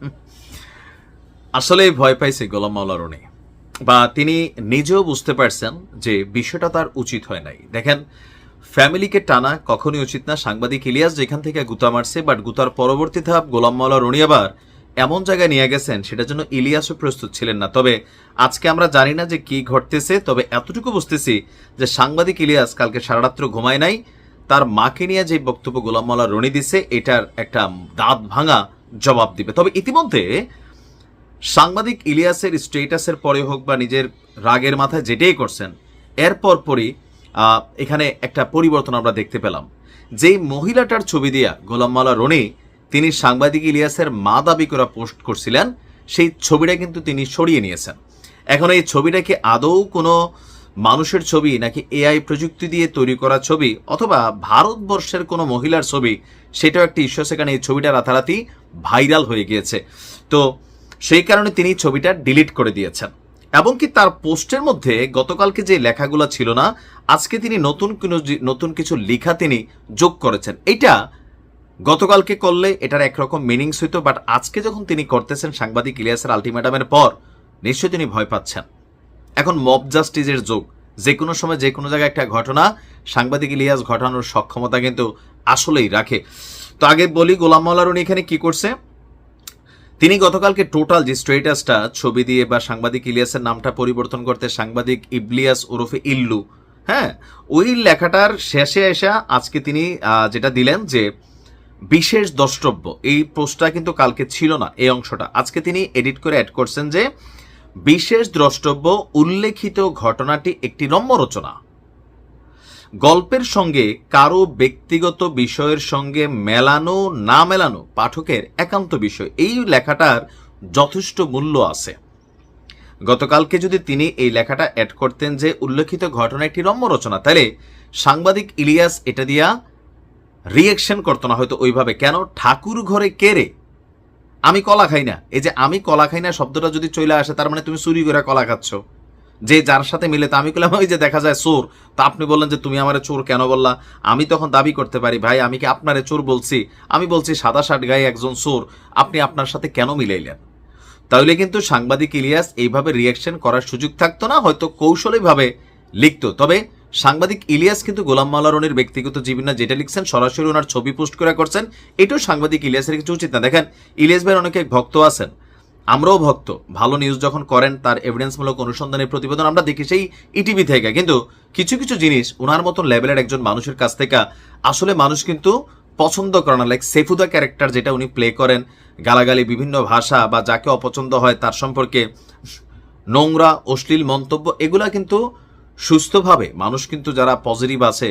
আসলেই ভয় পাইছে গোলাম মাওলা রনি। বা তিনি নিজেও বুঝতে পারছেন যে বিষয়টা তার উচিত হয় নাই। দেখেন, ফ্যামিলিকে টানা কখনই উচিত না। সাংবাদিক ইলিয়াস যেখান থেকে গুতা মারছে, বাট গুতার পরবর্তী ধাপ গোলাম মাওলা রনি আবার এমন জায়গায় নিয়ে গেছেন, সেটার জন্য ইলিয়াসও প্রস্তুত ছিলেন না। তবে আজকে আমরা জানি না যে কি ঘটতেছে, তবে এতটুকু বুঝতেছি যে সাংবাদিক ইলিয়াস কালকে সারা রাত্র ঘুমায় নাই। তার মাকে নিয়ে যে বক্তব্য গোলাম মাওলা রনি দিছে, এটার একটা দাঁত ভাঙা জবাব দিবে। তবে ইতিমধ্যে সাংবাদিক ইলিয়াসের স্টেটাসের পরে হোক বা নিজের রাগের মাথায় যেটাই করছেন, এরপর পরই এখানে একটা পরিবর্তন আমরা দেখতে পেলাম। যেই মহিলাটার ছবি দিয়া গোলামমালা রনি তিনি সাংবাদিক ইলিয়াসের মা দাবি করা পোস্ট করছিলেন, সেই ছবিটা কিন্তু তিনি সরিয়ে নিয়েছেন। এখন এই ছবিটা কি আদৌ কোনো মানুষের ছবি নাকি এআই প্রযুক্তি দিয়ে তৈরি করা ছবি অথবা ভারতবর্ষের কোনো মহিলার ছবি, সেটাও একটি ইস্যু সেখানে এই ছবিটা রাতারাতি ভাইরাল হয়ে গিয়েছে। তো সেই কারণে তিনি ছবিটা ডিলিট করে দিয়েছেন। এবং কি তার পোস্টের মধ্যে গতকালকে যে লেখাগুলো ছিল না, আজকে তিনি নতুন কোনো নতুন কিছু লেখা তিনি যোগ করেছেন। এটা গতকালকে করলে এটার একরকম মিনিংস হইতো বাট আজকে যখন তিনি করতেছেন সাংবাদিক ইলিয়াসের আলটিমেটামের পর, নিশ্চয়ই তিনি ভয় পাচ্ছেন। এখন মব জাস্টিসের যোগ। যে কোনো সময় যে কোনো জায়গায় একটা ঘটনা, সাংবাদিক ইলিয়াস ঘটানোর সক্ষমতা কিন্তু আসলেই রাখে। তো আগে বলি, গোলাম মাওলারুন এখানে কি করছে? তিনি গতকালকে টোটাল যে স্টেটাসটা ছবি দিয়ে বা সাংবাদিক ইলিয়াসের নামটা পরিবর্তন করতে সাংবাদিক ইবলিয়াস ওরফে ইল্লু হ্যাঁ? ওই লেখাটার শেষে এসে আজকে তিনি যেটা দিলেন যে বিশেষ দ্রষ্টব্য, এই পোস্টটা কিন্তু কালকে ছিল না, এই অংশটা। আজকে তিনি এডিট করে অ্যাড করছেন যে বিশেষ দ্রষ্টব্য উল্লেখিত ঘটনাটি একটি নম্র রচনা গল্পের সঙ্গে কারও ব্যক্তিগত বিষয়ের সঙ্গে মেলানো, না মেলানো পাঠকের একান্ত বিষয়, এই লেখাটার যথেষ্ট মূল্য আছে। গতকালকে যদি তিনি এই লেখাটা অ্যাড করতেন যে উল্লেখিত ঘটনা একটি রম্য রচনা তাহলে সাংবাদিক ইলিয়াস এটা দিয়া রিয়েকশন করতো না হয়তো ওইভাবে। কেন? ঠাকুর ঘরে কেড়ে আমি কলা খাই না। এই যে আমি কলা খাই না শব্দটা যদি চলে আসে, তার মানে তুমি চুরি করে কলা খাচ্ছ। যে যার সাথে মিলে, তা আমি বললাম ওই যে দেখা যায় চোর। তা আপনি বললেন যে, তুমি আমারে চোর কেন বললা? আমি তখন দাবি করতে পারি, ভাই, আমি কি আপনারে চোর বলছি? আমি বলছি, সাদা শার্ট গায়ে একজন চোর, আপনি আপনার সাথে কেন মিলাইলেন? তাহলে কিন্তু সাংবাদিক ইলিয়াস এইভাবে রিয়াকশন করার সুযোগ থাকতো না, হয়তো কৌশলীভাবে লিখতো। তবে সাংবাদিক ইলিয়াস কিন্তু গোলাম মাওলা রনির ব্যক্তিগত জীবনে যেটা লিখছেন, সরাসরি ওনার ছবি পোস্ট করে করছেন, এটাও সাংবাদিক ইলিয়াসের কিছু উচিত না। দেখেন, ইলিয়াস ভাইয়ের অনেকে ভক্ত আছেন, আমরাও ভক্ত, ভালো নিউজ যখন করেন, তার এভিডেন্সমূলক অনুসন্ধানের প্রতিবেদন আমরা দেখি সেই ইটিভি থেকে। কিন্তু কিছু কিছু জিনিস ওনার মতন লেভেলের একজন মানুষের কাছ থেকে আসলে মানুষ কিন্তু পছন্দ করে না। লাইক সেফুদা ক্যারেক্টার যেটা উনি প্লে করেন, গালাগালি বিভিন্ন ভাষা বা যাকে অপছন্দ হয় তার সম্পর্কে নোংরা, অশ্লীল মন্তব্য, এগুলা কিন্তু সুস্থভাবে, মানুষ কিন্তু যারা পজিটিভ আছে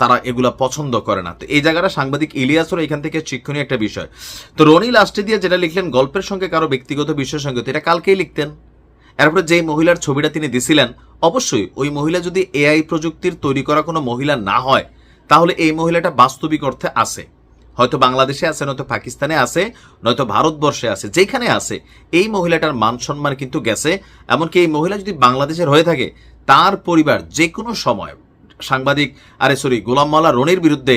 তারা এগুলা পছন্দ করে না। তো এই জায়গাটা সাংবাদিক ইলিয়াসর এখান থেকে শিক্ষণীয় একটা বিষয়। তো রনি লাস্টে দিয়ে যেটা লিখলেন, গল্পের সঙ্গে কারও ব্যক্তিগত বিষয়ের সঙ্গে এটা কালকেই লিখতেন। এরপরে যেই মহিলার ছবিটা তিনি দিছিলেন, অবশ্যই ওই মহিলা যদি এআই প্রযুক্তির তৈরি করা কোনো মহিলা না হয়, তাহলে এই মহিলাটা বাস্তবিক অর্থে আছে। হয়তো বাংলাদেশে আছে, নয়তো পাকিস্তানে আছে, নয়তো ভারতবর্ষে আছে যেখানে আছে, এই মহিলাটার মান সম্মান কিন্তু গেছে। এমনকি এই মহিলা যদি বাংলাদেশের হয়ে থাকে তার পরিবার যে কোনো সময়, সাংবাদিক, আরে সরি গোলাম মাওলা রনির বিরুদ্ধে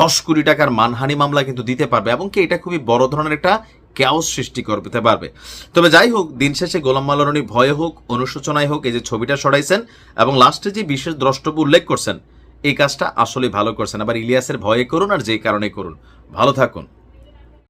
দশ কোটি টাকার মানহানি মামলা কিন্তু দিতে পারবে এবং কি এটা খুবই বড় ধরনের একটা ক্যাওস সৃষ্টি করতে পারবে। তবে যাই হোক, দিন শেষে গোলাম মাওলা রনি ভয়ে হোক, অনুশোচনায় হোক, এই যে ছবিটা সরাইছেন এবং লাস্টে যে বিশেষ দ্রষ্টব্য উল্লেখ করছেন, এই কাজটা আসলে ভালো করছেন। আবার ইলিয়াসের ভয়ে করুন আর যে কারণে করুন। ভালো থাকুন।